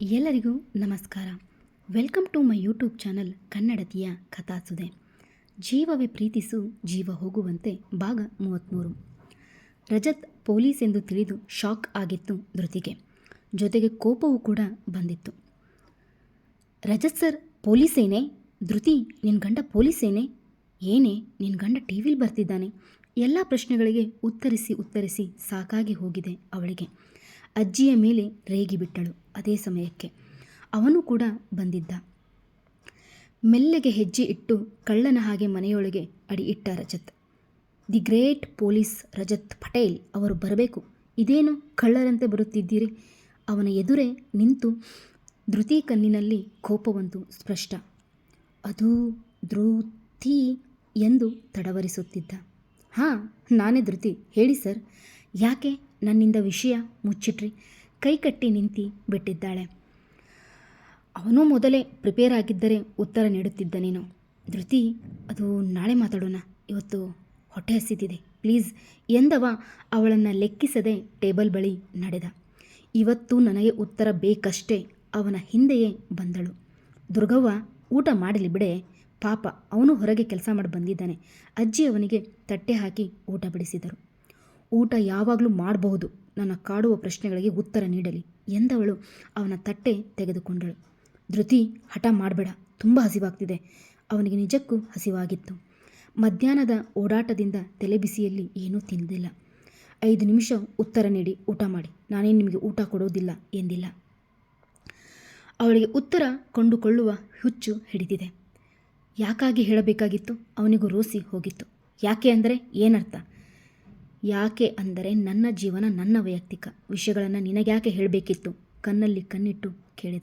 ಎಲ್ಲರಿಗೂ ನಮಸ್ಕಾರ. Welcome to my YouTube channel ಕನ್ನಡತಿಯ ಕಥಾಸುದೆ. ಜೀವವೇ ಪ್ರೀತಿಸು, ಜೀವ ಹೋಗುವಂತೆ ಭಾಗ ಮೂವತ್ತ್ಮೂರು ರಜತ್ ಪೊಲೀಸ್ ಎಂದು ತಿಳಿದು ಶಾಕ್ ಆಗಿತ್ತು ಧೃತಿಗೆ. ಜೊತೆಗೆ ಕೋಪವೂ ಕೂಡ ಬಂದಿತ್ತು. ರಜತ್ ಸರ್ ಪೊಲೀಸೇನೆ ಧೃತಿ ನಿನ್ನ ಗಂಡ ಪೊಲೀಸೇನೆ ಏನೇ? ನಿನ್ನ ಗಂಡ ಟಿ ವಿಲಿ ಬರ್ತಿದ್ದಾನೆ. ಎಲ್ಲ ಪ್ರಶ್ನೆಗಳಿಗೆ ಉತ್ತರಿಸಿ ಉತ್ತರಿಸಿ ಸಾಕಾಗಿ ಹೋಗಿದೆ ಅವಳಿಗೆ. ಅಜ್ಜಿಯ ಮೇಲೆ ರೇಗಿಬಿಟ್ಟಳು ಅದೇ ಸಮಯಕ್ಕೆ. ಅವನು ಕೂಡ ಬಂದಿದ್ದ. ಮೆಲ್ಲಗೆ ಹೆಜ್ಜೆ ಇಟ್ಟು ಕಳ್ಳನ ಹಾಗೆ ಮನೆಯೊಳಗೆ ಅಡಿ ಇಟ್ಟ Rajat. The great police Rajat Patel, ಅವರು ಬರಬೇಕು. ಇದೇನು ಕಳ್ಳರಂತೆ ಬರುತ್ತಿದ್ದೀರಿ? ಅವನ ಎದುರೇ ನಿಂತು ಧೃತಿ ಕಣ್ಣಿನಲ್ಲಿ ಕೋಪವಂತು ಸ್ಪಷ್ಟ. ಅದು ಧೃತಿ ಎಂದು ತಡವರಿಸುತ್ತಿದ್ದ. ಹಾಂ, ನಾನೇ ಧೃತಿ. ಹೇಳಿ ಸರ್. ಯಾಕೆ ನನ್ನಿಂದ ವಿಷಯ ಮುಚ್ಚಿಟ್ರಿ. ಕೈ ಕಟ್ಟಿ ನಿಂತಿ ಬಿಟ್ಟಿದ್ದಾಳೆ. ಅವನು ಮೊದಲೇ ಪ್ರಿಪೇರ್ ಆಗಿದ್ದರೆ ಉತ್ತರ ನೀಡುತ್ತಿದ್ದ ನೀನು. ಧೃತಿ, ಅದು ನಾಳೆ ಮಾತಾಡೋಣ. ಇವತ್ತು ಹೊಟ್ಟೆ ಹಸಿದಿದೆ ಪ್ಲೀಸ್ ಎಂದವ ಅವಳನ್ನು ಲೆಕ್ಕಿಸದೆ ಟೇಬಲ್ ಬಳಿ ನಡೆದ. ಇವತ್ತು ನನಗೆ ಉತ್ತರ ಬೇಕಷ್ಟೇ ಅವನ ಹಿಂದೆಯೇ ಬಂದಳು. ದುರ್ಗವ್ವ, ಊಟ ಮಾಡಲಿ ಬಿಡೆ. ಪಾಪ, ಅವನು ಹೊರಗೆ ಕೆಲಸ ಮಾಡಿ ಬಂದಿದ್ದಾನೆ. ಅಜ್ಜಿ ಅವನಿಗೆ ತಟ್ಟೆ ಹಾಕಿ ಊಟ ಬಡಿಸಿದರು. ಊಟ ಯಾವಾಗಲೂ ಮಾಡಬಹುದು. ನನ್ನ ಕಾಡುವ ಪ್ರಶ್ನೆಗಳಿಗೆ ಉತ್ತರ ನೀಡಲಿ. ಎಂದವಳು ಅವನ ತಟ್ಟೆ ತೆಗೆದುಕೊಂಡಳು. ಧೃತಿ, ಹಠ ಮಾಡಬೇಡ. ತುಂಬ ಹಸಿವಾಗ್ತಿದೆ. ಅವನಿಗೆ ನಿಜಕ್ಕೂ ಹಸಿವಾಗಿತ್ತು. ಮಧ್ಯಾಹ್ನದ ಓಡಾಟದಿಂದ ತಲೆಬಿಸಿಯಲ್ಲಿ ಏನೂ ತಿಂದಿಲ್ಲ. ಐದು ನಿಮಿಷ ಉತ್ತರ ನೀಡಿ, ಊಟ ಮಾಡಿ. ನಾನೇನು ನಿಮಗೆ ಊಟ ಕೊಡೋದಿಲ್ಲ ಎಂದಿಲ್ಲ. ಅವಳಿಗೆ ಉತ್ತರ ಕೊಂಡುಕೊಳ್ಳುವ ಹುಚ್ಚು ಹಿಡಿದಿದೆ. ಯಾಕಾಗಿ ಹೇಳಬೇಕಾಗಿತ್ತು? ಅವನಿಗೂ ರೋಸಿ ಹೋಗಿತ್ತು. ಯಾಕೆ ಅಂದರೆ ಏನರ್ಥ? ಯಾಕೆ ಅಂದರೆ ನನ್ನ ಜೀವನ ನನ್ನ ವೈಯಕ್ತಿಕ ವಿಷಯಗಳನ್ನು ನಿನಗ್ಯಾಕೆ ಹೇಳಬೇಕಿತ್ತು? ಕಣ್ಣಲ್ಲಿ ಕಣ್ಣಿಟ್ಟು ಕೇಳಿದ.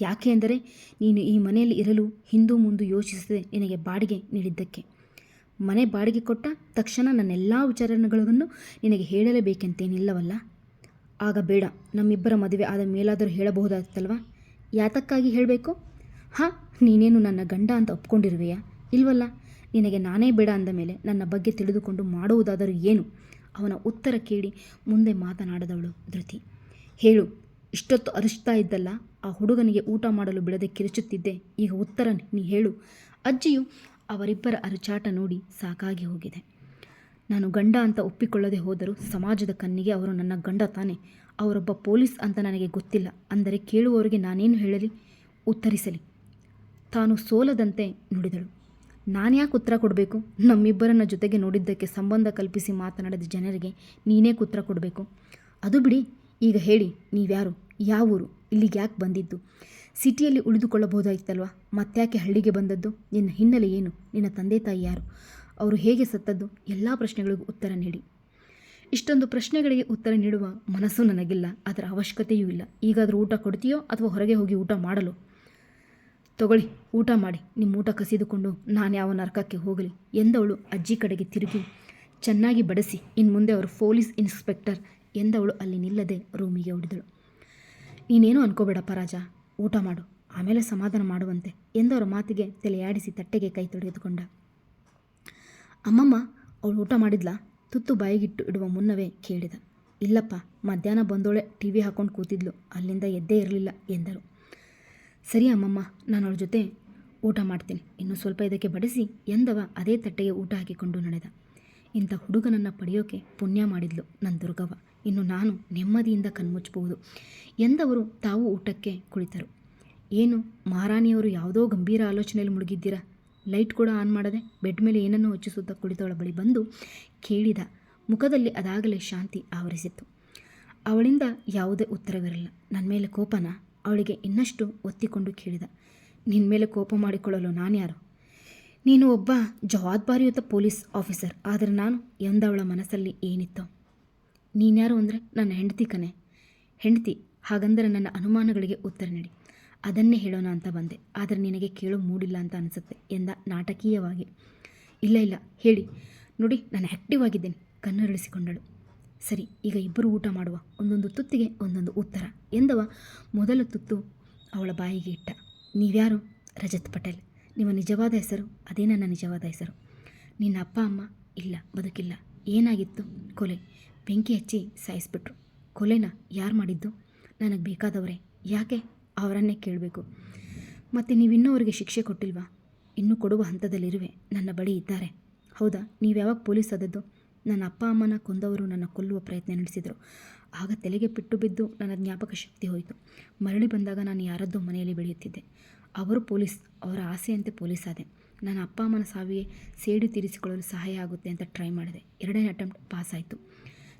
ಯಾಕೆ ಅಂದರೆ ನೀನು ಈ ಮನೆಯಲ್ಲಿ ಇರಲು ಹಿಂದೂ ಮುಂದೆ ಯೋಚಿಸದೆ ನಿನಗೆ ಬಾಡಿಗೆ ನೀಡಿದ್ದಕ್ಕೆ. ಮನೆ ಬಾಡಿಗೆ ಕೊಟ್ಟ ತಕ್ಷಣ ನನ್ನೆಲ್ಲ ವಿಚಾರಗಳನ್ನು ನಿನಗೆ ಹೇಳಲೇಬೇಕೆಂತೇನಿಲ್ಲವಲ್ಲ? ಆಗ ಬೇಡ, ನಮ್ಮಿಬ್ಬರ ಮದುವೆ ಆದ ಮೇಲಾದರೂ ಹೇಳಬಹುದಾಗಿತ್ತಲ್ವಾ? ಯಾತಕ್ಕಾಗಿ ಹೇಳಬೇಕು? ಹಾಂ, ನೀನೇನು ನನ್ನ ಗಂಡ ಅಂತ ಒಪ್ಕೊಂಡಿರುವೆಯಾ? ಇಲ್ವಲ್ಲ? ನಿನಗೆ ನಾನೇ ಬೇಡ ಅಂದ ಮೇಲೆ ನನ್ನ ಬಗ್ಗೆ ತಿಳಿದುಕೊಂಡು ಮಾಡುವುದಾದರೂ ಏನು? ಅವನ ಉತ್ತರ ಕೇಳಿ ಮುಂದೆ ಮಾತನಾಡದವಳು ಧೃತಿ. ಹೇಳು, ಇಷ್ಟೊತ್ತು ಅರಿಸ್ತಾ ಇದ್ದಲ್ಲ? ಆ ಹುಡುಗನಿಗೆ ಊಟ ಮಾಡಲು ಬಿಡದೆ ಕಿರುಚುತ್ತಿದ್ದೆ. ಈಗ ಉತ್ತರ ನೀ ಹೇಳು. ಅಜ್ಜಿಯು ಅವರಿಬ್ಬರ ಅರಚಾಟ ನೋಡಿ ಸಾಕಾಗಿ ಹೋಗಿದೆ. ನಾನು ಗಂಡ ಅಂತ ಒಪ್ಪಿಕೊಳ್ಳದೆ ಹೋದರೂ ಸಮಾಜದ ಕಣ್ಣಿಗೆ ಅವರು ನನ್ನ ಗಂಡ ತಾನೆ. ಅವರೊಬ್ಬ ಪೊಲೀಸ್ ಅಂತ ನನಗೆ ಗೊತ್ತಿಲ್ಲ. ಅಂದರೆ ಕೇಳುವವರಿಗೆ ನಾನೇನು ಹೇಳಲಿ? ಉತ್ತರಿಸಲಿ. ತಾನು ಸೋಲದಂತೆ ನುಡಿದಳು. ನಾನ್ಯಾಕೆ ಉತ್ತರ ಕೊಡಬೇಕು? ನಮ್ಮಿಬ್ಬರನ್ನ ಜೊತೆಗೆ ನೋಡಿದ್ದಕ್ಕೆ ಸಂಬಂಧ ಕಲ್ಪಿಸಿ ಮಾತನಾಡಿದ ಜನರಿಗೆ ನೀನೇ ಉತ್ತರ ಕೊಡಬೇಕು. ಅದು ಬಿಡಿ, ಈಗ ಹೇಳಿ, ನೀವ್ಯಾರು? ಯಾವ ಊರು? ಇಲ್ಲಿಗೆ ಯಾಕೆ ಬಂದಿದ್ದು? ಸಿಟಿಯಲ್ಲಿ ಉಳಿದುಕೊಳ್ಳಬಹುದಾಗಿತ್ತಲ್ವ ಮತ್ತ್ಯಾಕೆ ಹಳ್ಳಿಗೆ ಬಂದದ್ದು? ನಿನ್ನ ಹಿನ್ನೆಲೆ ಏನು? ನಿನ್ನ ತಂದೆ ತಾಯಿ ಯಾರು? ಅವರು ಹೇಗೆ ಸತ್ತದ್ದು? ಎಲ್ಲ ಪ್ರಶ್ನೆಗಳಿಗೂ ಉತ್ತರ ನೀಡಿ. ಇಷ್ಟೊಂದು ಪ್ರಶ್ನೆಗಳಿಗೆ ಉತ್ತರ ನೀಡುವ ಮನಸ್ಸು ನನಗಿಲ್ಲ. ಅದರ ಅವಶ್ಯಕತೆಯೂ ಇಲ್ಲ. ಈಗಾದರೂ ಊಟ ಕೊಡ್ತೀಯೋ ಅಥವಾ ಹೊರಗೆ ಹೋಗಿ ಊಟ ಮಾಡಲು? ತಗೊಳ್ಳಿ, ಊಟ ಮಾಡಿ. ನಿಮ್ಮ ಊಟ ಕಸಿದುಕೊಂಡು ನಾನು ಯಾವ ನರಕಕ್ಕೆ ಹೋಗಲಿ. ಎಂದವಳು ಅಜ್ಜಿ ಕಡೆಗೆ ತಿರುಗಿ, ಚೆನ್ನಾಗಿ ಬಡಿಸಿ. ಇನ್ನು ಮುಂದೆ ಅವರು ಪೊಲೀಸ್ ಇನ್ಸ್ಪೆಕ್ಟರ್ ಎಂದವಳು ಅಲ್ಲಿ ನಿಲ್ಲದೆ ರೂಮಿಗೆ ಹೊಡೆದಳು ನೀನೇನು ಅನ್ಕೋಬೇಡಪ್ಪ ರಾಜ. ಊಟ ಮಾಡು. ಆಮೇಲೆ ಸಮಾಧಾನ ಮಾಡುವಂತೆ ಎಂದವರ ಮಾತಿಗೆ ತಲೆಯಾಡಿಸಿ ತಟ್ಟೆಗೆ ಕೈ ತೊಡೆದುಕೊಂಡ. ಅಮ್ಮಮ್ಮ, ಅವಳು ಊಟ ಮಾಡಿದ್ಲಾ? ತುತ್ತು ಬಾಯಿಗಿಟ್ಟು ಇಡುವ ಮುನ್ನವೇ ಕೇಳಿದ. ಇಲ್ಲಪ್ಪ, ಮಧ್ಯಾಹ್ನ ಬಂದೋಳೆ ಟಿ ವಿ ಹಾಕೊಂಡು ಕೂತಿದ್ಲು. ಅಲ್ಲಿಂದ ಎದ್ದೇ ಇರಲಿಲ್ಲ ಎಂದರು. ಸರಿ ಅಮ್ಮಮ್ಮ, ನಾನು ಅವಳ ಜೊತೆ ಊಟ ಮಾಡ್ತೀನಿ. ಇನ್ನು ಸ್ವಲ್ಪ ಇದಕ್ಕೆ ಬಡಿಸಿ ಎಂದವ ಅದೇ ತಟ್ಟೆಗೆ ಊಟ ಹಾಕಿಕೊಂಡು ನಡೆದ. ಇಂಥ ಹುಡುಗನನ್ನು ಪಡೆಯೋಕೆ ಪುಣ್ಯ ಮಾಡಿದ್ಲು ನನ್ನ ದುರ್ಗವ್ವ. ಇನ್ನು ನಾನು ನೆಮ್ಮದಿಯಿಂದ ಕಣ್ಮುಚ್ಚಬಹುದು ಎಂದವರು ತಾವು ಊಟಕ್ಕೆ ಕುಳಿತರು. ಏನು, ಮಹಾರಾಣಿಯವರು ಯಾವುದೋ ಗಂಭೀರ ಆಲೋಚನೆಯಲ್ಲಿ ಮುಳುಗಿದ್ದೀರಾ? ಲೈಟ್ ಕೂಡ ಆನ್ ಮಾಡದೆ ಬೆಡ್ ಮೇಲೆ ಏನನ್ನೂ ಹೊಚ್ಚಿಸುತ್ತಾ ಕುಳಿತವಳ ಬಳಿ ಬಂದು ಕೇಳಿದ. ಮುಖದಲ್ಲಿ ಅದಾಗಲೇ ಶಾಂತಿ ಆವರಿಸಿತ್ತು. ಅವಳಿಂದ ಯಾವುದೇ ಉತ್ತರವಿರಲ್ಲ ನನ್ನ ಮೇಲೆ ಕೋಪನ? ಅವಳಿಗೆ ಇನ್ನಷ್ಟು ಒತ್ತಿಕೊಂಡು ಕೇಳಿದ ನಿನ್ನ ಮೇಲೆ ಕೋಪ ಮಾಡಿಕೊಳ್ಳಲು ನಾನ್ಯಾರು ನೀನು ಒಬ್ಬ ಜವಾಬ್ದಾರಿಯುತ ಪೊಲೀಸ್ ಆಫೀಸರ್, ಆದರೆ ನಾನು ಎಂದವಳ ಮನಸ್ಸಲ್ಲಿ ಏನಿತ್ತು? ನೀನ್ಯಾರು ಅಂದರೆ ನನ್ನ ಹೆಂಡತಿ ಕನೆ ಹೆಂಡತಿ, ಹಾಗಂದರೆ ನನ್ನ ಅನುಮಾನಗಳಿಗೆ ಉತ್ತರ ನೀಡಿ. ಅದನ್ನೇ ಹೇಳೋಣ ಅಂತ ಬಂದೆ, ಆದರೆ ನಿನಗೆ ಕೇಳೋ ಮೂಡಿಲ್ಲ ಅಂತ ಅನಿಸುತ್ತೆ ಎಂದ ನಾಟಕೀಯವಾಗಿ. ಇಲ್ಲ ಇಲ್ಲ, ಹೇಳಿ. ನೋಡಿ, ನಾನು ಆ್ಯಕ್ಟಿವ್ ಆಗಿದ್ದೇನೆ, ಕಣ್ಣರಳಿಸಿಕೊಂಡಳು. ಸರಿ, ಈಗ ಇಬ್ಬರು ಊಟ ಮಾಡುವ. ಒಂದೊಂದು ತುತ್ತಿಗೆ ಒಂದೊಂದು ಉತ್ತರ ಎಂದವ ಮೊದಲ ತುತ್ತು ಅವಳ ಬಾಯಿಗೆ ಇಟ್ಟ. ನೀವ್ಯಾರು? ರಜತ್ ಪಟೇಲ್. ನಿಮ್ಮ ನಿಜವಾದ ಹೆಸರು? ಅದೇ ನನ್ನ ನಿಜವಾದ ಹೆಸರು. ನಿನ್ನ ಅಪ್ಪ, ಅಮ್ಮ ಇಲ್ಲ, ಬದುಕಿಲ್ಲ. ಏನಾಗಿತ್ತು? ಕೊಲೆ. ಬೆಂಕಿ ಹಚ್ಚಿ ಸಾಯಿಸ್ಬಿಟ್ರು. ಕೊಲೆನ ಯಾರು ಮಾಡಿದ್ದು? ನನಗೆ ಬೇಕಾದವರೇ. ಯಾಕೆ? ಅವರನ್ನೇ ಕೇಳಬೇಕು. ಮತ್ತು ನೀವಿನ್ನೂ ಅವರಿಗೆ ಶಿಕ್ಷೆ ಕೊಟ್ಟಿಲ್ವಾ? ಇನ್ನೂ ಕೊಡುವ ಹಂತದಲ್ಲಿರುವೆ. ನನ್ನ ಬಳಿ ಇದ್ದಾರೆ. ಹೌದಾ? ನೀವು ಯಾವಾಗ ಪೊಲೀಸ್ ಆದದ್ದು? ನನ್ನ ಅಪ್ಪ ಅಮ್ಮನ ಕೊಂದವರು ನನ್ನ ಕೊಲ್ಲುವ ಪ್ರಯತ್ನ ನಡೆಸಿದರು. ಆಗ ತಲೆಗೆ ಪೆಟ್ಟು ಬಿದ್ದು ನನ್ನ ಜ್ಞಾಪಕ ಶಕ್ತಿ ಹೋಯಿತು. ಮರಳಿ ಬಂದಾಗ ನಾನು ಯಾರದ್ದೋ ಮನೆಯಲ್ಲಿ ಬೆಳೆಯುತ್ತಿದ್ದೆ. ಅವರು ಪೊಲೀಸ್, ಅವರ ಆಸೆಯಂತೆ ಪೊಲೀಸ್ ಆದೆ. ನನ್ನ ಅಪ್ಪ ಅಮ್ಮನ ಸಾವಿಗೆ ಸೇಡು ತೀರಿಸಿಕೊಳ್ಳಲು ಸಹಾಯ ಆಗುತ್ತೆ ಅಂತ ಟ್ರೈ ಮಾಡಿದೆ. ಎರಡನೇ ಅಟೆಂಪ್ಟ್ ಪಾಸ್ ಆಯಿತು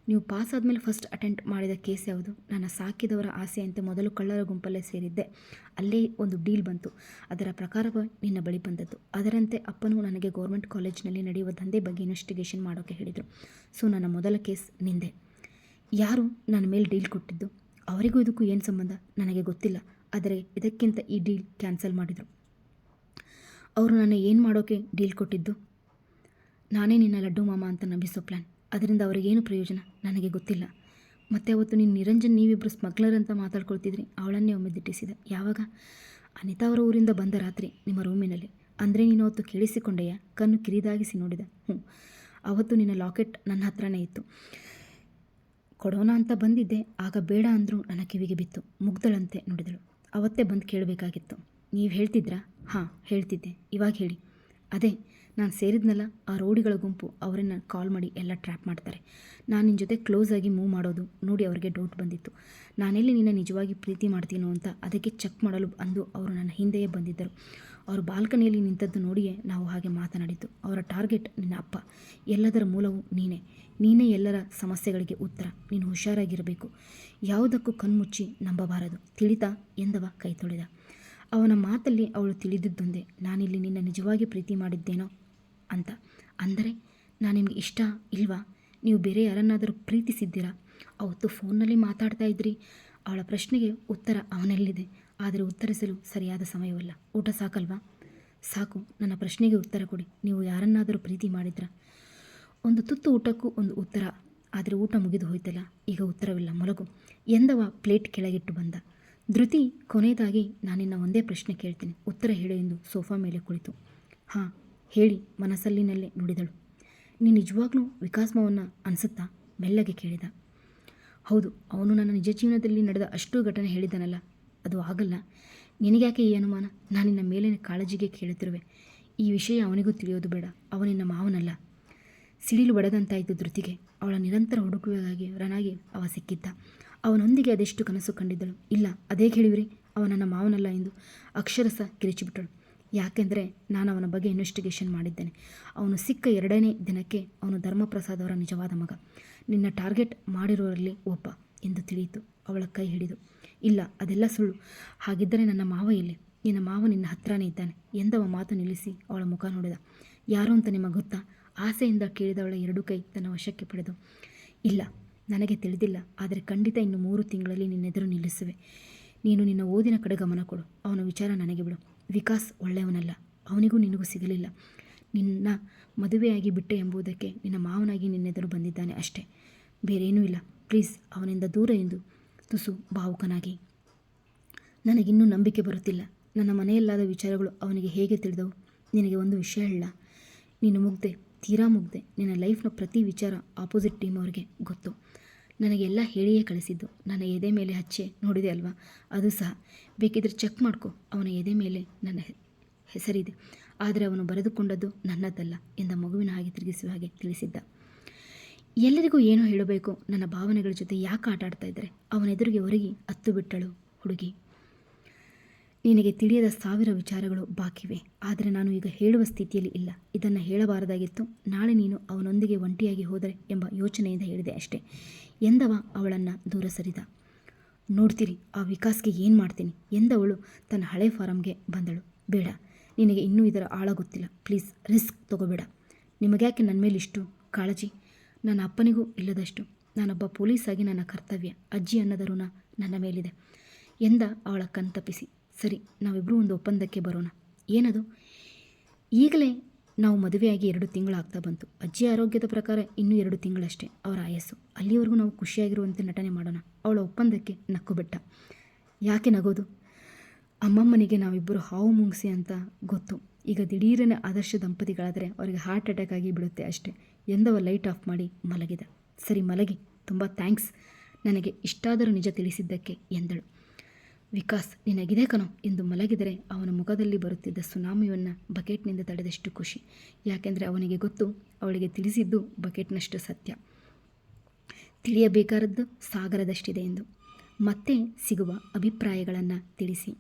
ನೀವು ಪಾಸ್ ಆದಮೇಲೆ ಫಸ್ಟ್ ಅಟೆಂಪ್ಟ್ ಮಾಡಿದ ಕೇಸ್ ಯಾವುದು? ನನ್ನ ಸಾಕಿದವರ ಆಸೆಯಂತೆ ಮೊದಲು ಕಳ್ಳರ ಗುಂಪಲ್ಲೇ ಸೇರಿದ್ದೆ. ಅಲ್ಲೇ ಒಂದು ಡೀಲ್ ಬಂತು. ಅದರ ಪ್ರಕಾರವೇ ನಿನ್ನ ಬಳಿ ಬಂದದ್ದು. ಅದರಂತೆ ಅಪ್ಪನು ನನಗೆ ಗೌರ್ಮೆಂಟ್ ಕಾಲೇಜಿನಲ್ಲಿ ನಡೆಯುವ ದಂಧೆ ಬಗ್ಗೆ ಇನ್ವೆಸ್ಟಿಗೇಷನ್ ಮಾಡೋಕ್ಕೆ ಹೇಳಿದರು. ಸೊ ನನ್ನ ಮೊದಲ ಕೇಸ್ ನಿಂದೆ. ಯಾರು ನನ್ನ ಮೇಲೆ ಡೀಲ್ ಕೊಟ್ಟಿದ್ದು? ಅವರಿಗೂ ಇದಕ್ಕೂ ಏನು ಸಂಬಂಧ? ನನಗೆ ಗೊತ್ತಿಲ್ಲ. ಆದರೆ ಇದಕ್ಕಿಂತ ಈ ಡೀಲ್ ಕ್ಯಾನ್ಸಲ್ ಮಾಡಿದರು. ಅವರು ನನ್ನ ಏನು ಮಾಡೋಕ್ಕೆ ಡೀಲ್ ಕೊಟ್ಟಿದ್ದು? ನಾನೇ ನಿನ್ನ ಲಡ್ಡು ಮಾಮ ಅಂತ ನಂಬಿಸೋ ಪ್ಲ್ಯಾನ್ ಅದರಿಂದ ಅವರಿಗೇನು ಪ್ರಯೋಜನ? ನನಗೆ ಗೊತ್ತಿಲ್ಲ. ಮತ್ತೆ ಅವತ್ತು ನೀನು ನಿರಂಜನ್ ನೀವಿಬ್ಬರು ಸ್ಮಗ್ಲರ್ ಅಂತ ಮಾತಾಡ್ಕೊಳ್ತಿದ್ರಿ, ಅವಳನ್ನೇ ಒಮ್ಮೆ ದಿಟ್ಟಿಸಿದ. ಯಾವಾಗ? ಅನಿತಾ ಅವರ ಊರಿಂದ ಬಂದ ರಾತ್ರಿ ನಿಮ್ಮ ರೂಮಿನಲ್ಲಿ. ಅಂದರೆ ನೀನು ಅವತ್ತು ಕೇಳಿಸಿಕೊಂಡೆಯ? ಕಣ್ಣು ಕಿರಿದಾಗಿಸಿ ನೋಡಿದ. ಹ್ಞೂ ಅವತ್ತು ನಿನ್ನ ಲಾಕೆಟ್ ನನ್ನ ಹತ್ರನೇ ಇತ್ತು. ಕೊಡೋಣ ಅಂತ ಬಂದಿದ್ದೆ, ಆಗ ಬೇಡ ಅಂದರೂ ನನ್ನ ಕಿವಿಗೆ ಬಿತ್ತು. ಮುಗ್ದಳಂತೆ ನೋಡಿದಳು. ಅವತ್ತೇ ಬಂದು ಕೇಳಬೇಕಾಗಿತ್ತು. ನೀವು ಹೇಳ್ತಿದ್ರಾ? ಹಾಂ, ಹೇಳ್ತಿದ್ದೆ. ಇವಾಗ ಹೇಳಿ. ಅದೇ ನಾನು ಸೇರಿದ್ನಲ್ಲ, ಆ ರೋಡಿಗಳ ಗುಂಪು ಅವರನ್ನು ಕಾಲ್ ಮಾಡಿ ಎಲ್ಲ ಟ್ರ್ಯಾಪ್ ಮಾಡ್ತಾರೆ. ನಾನು ನಿನ್ನ ಜೊತೆ ಕ್ಲೋಸ್ ಆಗಿ ಮೂವ್ ಮಾಡೋದು ನೋಡಿ ಅವರಿಗೆ ಡೌಟ್ ಬಂದಿತ್ತು. ನಾನೆಲ್ಲಿ ನಿನ್ನ ನಿಜವಾಗಿ ಪ್ರೀತಿ ಮಾಡ್ತೀನೋ ಅಂತ ಅದಕ್ಕೆ ಚೆಕ್ ಮಾಡಲು ಅಂದು ಅವರು ನನ್ನ ಹಿಂದೆಯೇ ಬಂದಿದ್ದರು. ಅವರು ಬಾಲ್ಕನಿಯಲ್ಲಿ ನಿಂತದ್ದು ನೋಡಿಯೇ ನಾವು ಹಾಗೆ ಮಾತನಾಡಿದ್ದು. ಅವರ ಟಾರ್ಗೆಟ್ ನಿನ್ನ ಅಪ್ಪ. ಎಲ್ಲದರ ಮೂಲವು ನೀನೇ. ನೀನೇ ಎಲ್ಲರ ಸಮಸ್ಯೆಗಳಿಗೆ ಉತ್ತರ. ನೀನು ಹುಷಾರಾಗಿರಬೇಕು. ಯಾವುದಕ್ಕೂ ಕಣ್ಮುಚ್ಚಿ ನಂಬಬಾರದು. ತಿಳಿತಾ ಎಂದವ ಕೈ ತೊಳೆದ. ಅವನ ಮಾತಲ್ಲಿ ಅವಳು ತಿಳಿದಿದ್ದೊಂದೇ ನಾನಿಲ್ಲಿ ನಿನ್ನ ನಿಜವಾಗಿ ಪ್ರೀತಿ ಮಾಡಿದ್ದೇನೋ ಅಂತ. ಅಂದರೆ ನಾನು ನಿಮಗೆ ಇಷ್ಟ ಇಲ್ವಾ? ನೀವು ಬೇರೆ ಯಾರನ್ನಾದರೂ ಪ್ರೀತಿಸಿದ್ದೀರಾ? ಅವತ್ತು ಫೋನ್ನಲ್ಲಿ ಮಾತಾಡ್ತಾ ಇದ್ರಿ. ಅವಳ ಪ್ರಶ್ನೆಗೆ ಉತ್ತರ ಅವನಲ್ಲಿದೆ. ಆದರೆ ಉತ್ತರಿಸಲು ಸರಿಯಾದ ಸಮಯವಲ್ಲ. ಊಟ ಸಾಕಲ್ವಾ? ಸಾಕು, ನನ್ನ ಪ್ರಶ್ನೆಗೆ ಉತ್ತರ ಕೊಡಿ. ನೀವು ಯಾರನ್ನಾದರೂ ಪ್ರೀತಿ ಮಾಡಿದ್ರಾ? ಒಂದು ತುತ್ತು ಊಟಕ್ಕೂ ಒಂದು ಉತ್ತರ. ಆದರೆ ಊಟ ಮುಗಿದು ಹೋಯ್ತಲ್ಲ. ಈಗ ಉತ್ತರವಿಲ್ಲ. ಮೊಲಗು. ಎಂದವ ಪ್ಲೇಟ್ ಕೆಳಗಿಟ್ಟು ಬಂದ. ಧೃತಿ ಕೊನೆಯದಾಗಿ ನಾನಿನ್ನ ಒಂದೇ ಪ್ರಶ್ನೆ ಕೇಳ್ತೀನಿ. ಉತ್ತರ ಹೇಳು ಎಂದು ಸೋಫಾ ಮೇಲೆ ಕುಳಿತು. ಹಾಂ ಹೇಳಿ ಮನಸ್ಸಲ್ಲಿನಲ್ಲೇ ನುಡಿದಳು. ನೀ ನಿಜವಾಗ್ಲೂ ವಿಕಾಸ್ ಮಾವನ್ನ ಅನಿಸುತ್ತಾ? ಮೆಲ್ಲಗೆ ಕೇಳಿದ. ಹೌದು, ಅವನು ನನ್ನ ನಿಜ ಜೀವನದಲ್ಲಿ ನಡೆದ ಅಷ್ಟು ಘಟನೆ ಹೇಳಿದನಲ್ಲ. ಅದು ಆಗಲ್ಲ. ನಿನಗ್ಯಾಕೆ ಈ ಅನುಮಾನ? ನಾನು ನಿನ್ನ ಮೇಲಿನ ಕಾಳಜಿಗೆ ಕೇಳುತ್ತಿರುವೆ. ಈ ವಿಷಯ ಅವನಿಗೂ ತಿಳಿಯೋದು ಬೇಡ. ಅವನಿನ್ನ ಮಾವನಲ್ಲ. ಸಿಡಿಲು ಬಡದಂತಾಯಿತು ಧೃತಿಗೆ. ಅವಳ ನಿರಂತರ ಹುಡುಕುವಾಗಿ ರನಾಗಿ ಅವ ಸಿಕ್ಕಿದ್ದ. ಅವನೊಂದಿಗೆ ಅದೆಷ್ಟು ಕನಸು ಕಂಡಿದ್ದಳು? ಇಲ್ಲ, ಅದೇ ಹೇಳಿವ್ರಿ ಅವ ನನ್ನ ಮಾವನಲ್ಲ ಎಂದು ಅಕ್ಷರಸ ಕಿರಿಚಿಬಿಟ್ಟಳು. ಯಾಕೆಂದರೆ ನಾನು ಅವನ ಬಗ್ಗೆ ಇನ್ವೆಸ್ಟಿಗೇಷನ್ ಮಾಡಿದ್ದೇನೆ. ಅವನು ಸಿಕ್ಕ ಎರಡನೇ ದಿನಕ್ಕೆ ಅವನು ಧರ್ಮಪ್ರಸಾದ್ ಅವರ ನಿಜವಾದ ಮಗ. ನಿನ್ನ ಟಾರ್ಗೆಟ್ ಮಾಡಿರೋರಲ್ಲಿ ಒಬ್ಬ ಎಂದು ತಿಳಿಯಿತು. ಅವಳ ಕೈ ಹಿಡಿದು, ಇಲ್ಲ, ಅದೆಲ್ಲ ಸುಳ್ಳು. ಹಾಗಿದ್ದರೆ ನನ್ನ ಮಾವ ಎಲ್ಲಿ? ನಿನ್ನ ಮಾವ ನಿನ್ನ ಹತ್ರನೇ ಇದ್ದಾನೆ ಎಂದವ ಮಾತು ನಿಲ್ಲಿಸಿ ಅವಳ ಮುಖ ನೋಡಿದ. ಯಾರು ಅಂತ ನಿಮಗೆ ಗೊತ್ತಾ? ಆಸೆಯಿಂದ ಕೇಳಿದವಳ ಎರಡು ಕೈ ತನ್ನ ವಶಕ್ಕೆ ಪಡೆದು. ಇಲ್ಲ, ನನಗೆ ತಿಳಿದಿಲ್ಲ. ಆದರೆ ಖಂಡಿತ ಇನ್ನು ಮೂರು ತಿಂಗಳಲ್ಲಿ ನಿನ್ನೆದುರು ನಿಲ್ಲಿಸುವೆ. ನೀನು ನಿನ್ನ ಓದಿನ ಕಡೆ ಗಮನ ಕೊಡು. ಅವನ ವಿಚಾರ ನನಗೆ ಬಿಡು. ವಿಕಾಸ್ ಒಳ್ಳೆಯವನಲ್ಲ. ಅವನಿಗೂ ನಿನಗೂ ಸಿಗಲಿಲ್ಲ. ನಿನ್ನ ಮದುವೆಯಾಗಿ ಬಿಟ್ಟೆ ಎಂಬುದಕ್ಕೆ ನಿನ್ನ ಮಾವನಾಗಿ ನಿನ್ನೆದುರು ಬಂದಿದ್ದಾನೆ ಅಷ್ಟೇ. ಬೇರೇನೂ ಇಲ್ಲ. ಪ್ಲೀಸ್, ಅವನಿಂದ ದೂರ ಎಂದು ತುಸು ಭಾವುಕನಾಗಿ. ನನಗಿನ್ನೂ ನಂಬಿಕೆ ಬರುತ್ತಿಲ್ಲ. ನನ್ನ ಮನೆಯಲ್ಲಾದ ವಿಚಾರಗಳು ಅವನಿಗೆ ಹೇಗೆ ತಿಳಿದವು? ನಿನಗೆ ಒಂದು ವಿಷಯ ಹೇಳ. ನೀನು ಮುಗ್ದೆ, ತೀರಾ ಮುಗ್ದೆ. ನಿನ್ನ ಲೈಫ್ನ ಪ್ರತಿ ವಿಚಾರ ಆಪೋಸಿಟ್ ಟೀಮ್ ಅವರಿಗೆ ಗೊತ್ತು. ನನಗೆಲ್ಲ ಹೇಳಿಯೇ ಕಳಿಸಿದ್ದು. ನನ್ನ ಎದೆ ಮೇಲೆ ಹಚ್ಚೆ ನೋಡಿದೆ ಅಲ್ವಾ? ಅದು ಸಹ. ಬೇಕಿದ್ರೆ ಚೆಕ್ ಮಾಡ್ಕೊ. ಅವನ ಎದೆ ಮೇಲೆ ನನ್ನ ಹೆಸರಿದೆ. ಆದರೆ ಅವನು ಬರೆದುಕೊಂಡದ್ದು ನನ್ನದಲ್ಲ ಎಂದ ಮಗುವಿನ ಹಾಗೆ ತಿರುಗಿಸುವ ಹಾಗೆ ತಿಳಿಸಿದ್ದ. ಎಲ್ಲರಿಗೂ ಏನು ಹೇಳಬೇಕು. ನನ್ನ ಭಾವನೆಗಳ ಜೊತೆ ಯಾಕೆ ಆಟ ಆಡ್ತಾ ಇದ್ದಾರೆ? ಅವನ ಎದುರಿಗೆ ಒರಗಿ ಹತ್ತು ಬಿಟ್ಟಳು ಹುಡುಗಿ. ನಿನಗೆ ತಿಳಿಯದ ಸಾವಿರ ವಿಚಾರಗಳು ಬಾಕಿವೆ. ಆದರೆ ನಾನು ಈಗ ಹೇಳುವ ಸ್ಥಿತಿಯಲ್ಲಿ ಇಲ್ಲ. ಇದನ್ನು ಹೇಳಬಾರದಾಗಿತ್ತು. ನಾಳೆ ನೀನು ಅವನೊಂದಿಗೆ ಒಂಟಿಯಾಗಿ ಹೋದರೆ ಎಂಬ ಯೋಚನೆಯಿಂದ ಹೇಳಿದೆ ಅಷ್ಟೇ. ಎಂದವ ಅವಳನ್ನು ದೂರ ಸರಿದ. ನೋಡ್ತೀರಿ, ಆ ವಿಕಾಸ್ಗೆ ಏನು ಮಾಡ್ತೀನಿ? ಎಂದವಳು ತನ್ನ ಹಳೆ ಫಾರಂಗೆ ಬಂದಳು. ಬೇಡ, ನಿನಗೆ ಇನ್ನೂ ಇದರ ಆಳ ಗೊತ್ತಿಲ್ಲ ಪ್ಲೀಸ್, ರಿಸ್ಕ್ ತಗೋಬೇಡ. ನಿಮಗ್ಯಾಕೆ ನನ್ನ ಮೇಲೆ ಇಷ್ಟು ಕಾಳಜಿ? ನನ್ನ ಅಪ್ಪನಿಗೂ ಇಲ್ಲದಷ್ಟು. ನಾನೊಬ್ಬ ಪೊಲೀಸಾಗಿ ನನ್ನ ಕರ್ತವ್ಯ, ಅಜ್ಜಿ ಅನ್ನದ ಋಣ ನನ್ನ ಮೇಲಿದೆ ಎಂದ ಅವಳ ಕಣ್ತಪ್ಪಿಸಿ. ಸರಿ ನಾವಿಬ್ಬರೂ ಒಂದು ಒಪ್ಪಂದಕ್ಕೆ ಬರೋಣ. ಏನದು? ಈಗಲೇ ನಾವು ಮದುವೆಯಾಗಿ ಎರಡು ತಿಂಗಳಾಗ್ತಾ ಬಂತು. ಅಜ್ಜಿ ಆರೋಗ್ಯದ ಪ್ರಕಾರ ಇನ್ನೂ ಎರಡು ತಿಂಗಳಷ್ಟೇ. ಅವರ ಆಯಸ್ಸು. ಅಲ್ಲಿವರೆಗೂ ನಾವು ಖುಷಿಯಾಗಿರುವಂತೆ ನಟನೆ ಮಾಡೋಣ. ಅವಳ ಒಪ್ಪಂದಕ್ಕೆ ನಕ್ಕು ಬಿಟ್ಟ ಯಾಕೆ ನಗೋದು? ಅಮ್ಮಮ್ಮನಿಗೆ ನಾವಿಬ್ಬರು ಹಾವು ಮುಂಗಿಸಿ ಅಂತ ಗೊತ್ತು. ಈಗ ದಿಢೀರನೇ ಆದರ್ಶ ದಂಪತಿಗಳಾದರೆ ಅವರಿಗೆ ಹಾರ್ಟ್ ಅಟ್ಯಾಕ್ ಆಗಿ ಬಿಡುತ್ತೆ ಅಷ್ಟೇ. ಎಂದವ ಲೈಟ್ ಆಫ್ ಮಾಡಿ ಮಲಗಿದ. ಸರಿ, ಮಲಗಿ. ತುಂಬ ಥ್ಯಾಂಕ್ಸ್. ನನಗೆ ಇಷ್ಟಾದರೂ ನಿಜ ತಿಳಿಸಿದ್ದಕ್ಕೆ ಎಂದಳು. ವಿಕಾಸ್, ನಿನಗಿದೆ ಕಣೋ ಎಂದು ಮಲಗಿದರೆ ಅವನ ಮುಖದಲ್ಲಿ ಬರುತ್ತಿದ್ದ ಸುನಾಮಿಯನ್ನು ಬಕೆಟ್ನಿಂದ ತಡೆದಷ್ಟು ಖುಷಿ. ಯಾಕೆಂದರೆ ಅವನಿಗೆ ಗೊತ್ತು, ಅವಳಿಗೆ ತಿಳಿಸಿದ್ದು ಬಕೆಟ್ನಷ್ಟು ಸತ್ಯ. ತಿಳಿಯಬೇಕಾದದ್ದು ಸಾಗರದಷ್ಟಿದೆ ಎಂದು. ಮತ್ತೆ ಸಿಗುವ ಅಭಿಪ್ರಾಯಗಳನ್ನು ತಿಳಿಸಿ.